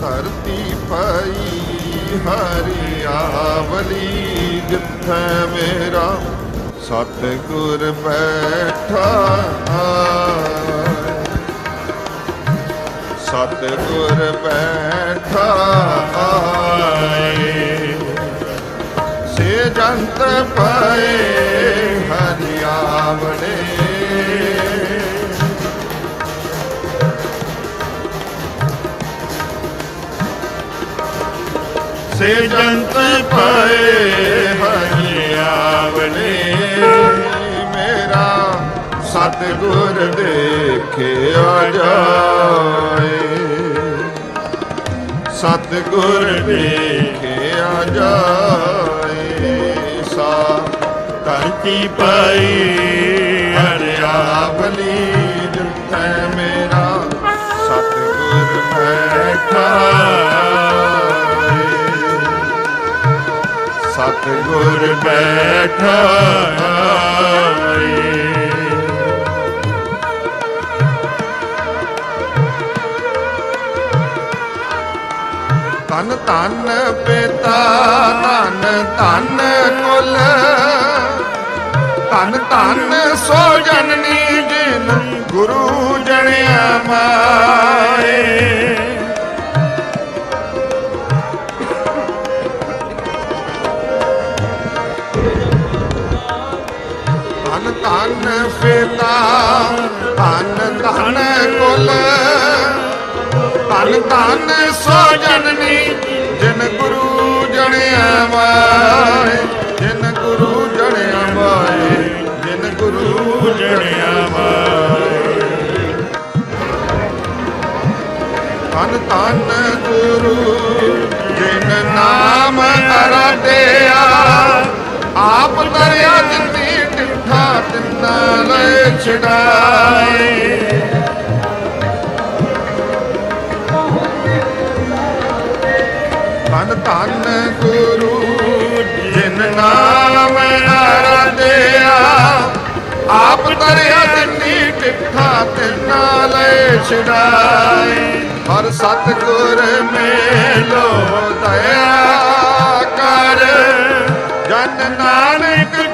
ਧਰਤੀ ਪਈ ਹਰਿਆਵਲੀ ਜਿੱਥੇ ਮੇਰਾ ਸਤਿਗੁਰ ਬੈਠਾ ਸਤਿਗੁਰ ਬੈਠਾ ਆਏ ਸੇ ਜੰਤ ਪਏ ਹਰਿ ਸੇ ਜੰਤ ਪਏ ਹਰਿ ਮੇਰਾ ਸਤਿਗੁਰ ਦੇਖਿਆ ਜਾਏ ਸਤਿਗੁਰ ਦੇਖਿਆ ਜਾਏ ਸਾ ਧਰਤੀ ਪਈ ਹਰਿਆਵਲੀ ਜਿੱਥੇ ਮੇਰਾ ਸਤਿਗੁਰ ਬੈਠਾ ਸਤਿਗੁਰ ਬੈਠਾ ਏ। ਧਨ ਧਨ ਪਿਤਾ ਧਨ ਧਨ ਕੁਲ ਧਨ ਧਨ ਸੋ ਜਨਨੀ ਧਨ ਧਨ ਪਿਤਾ ਧਨ ਧਨ ਕੁਲ। ਧਨ ਧਨ ਸੋ ਜਨਨੀ, ਜਿਨ ਗੁਰੂ ਜਣਿਆ ਵਾਏ ਜਿਨ ਗੁਰੂ ਜਣਿਆ ਮਾਏ ਜਿਨ ਗੁਰੂ ਜਣਿਆ ਮਾਏ ਧਨ ਧਨ ਗੁਰੂ, ਜਿਨ ਨਾਮ ਅਰਟਿਆ ਆਪ ਦਰਿਆ ਜਿੰਨੀ ਛਡਾਏ ਧਨ ਧਨ ਗੁਰੂ, ਜਿਨ ਨਾਮ ਅਰਦਿਆ ਆਪ ਤਰਿਆ ਜਿੰਨੀ ਟਿੱਠਾ ਤਿੰਨਾ ਲੈ ਛਡਾਏ ਹਰ ਸਤਿਗੁਰ ਮੇਲੋ ਦਇਆ ਕਰ। ਜਨ ਨਾਨਕ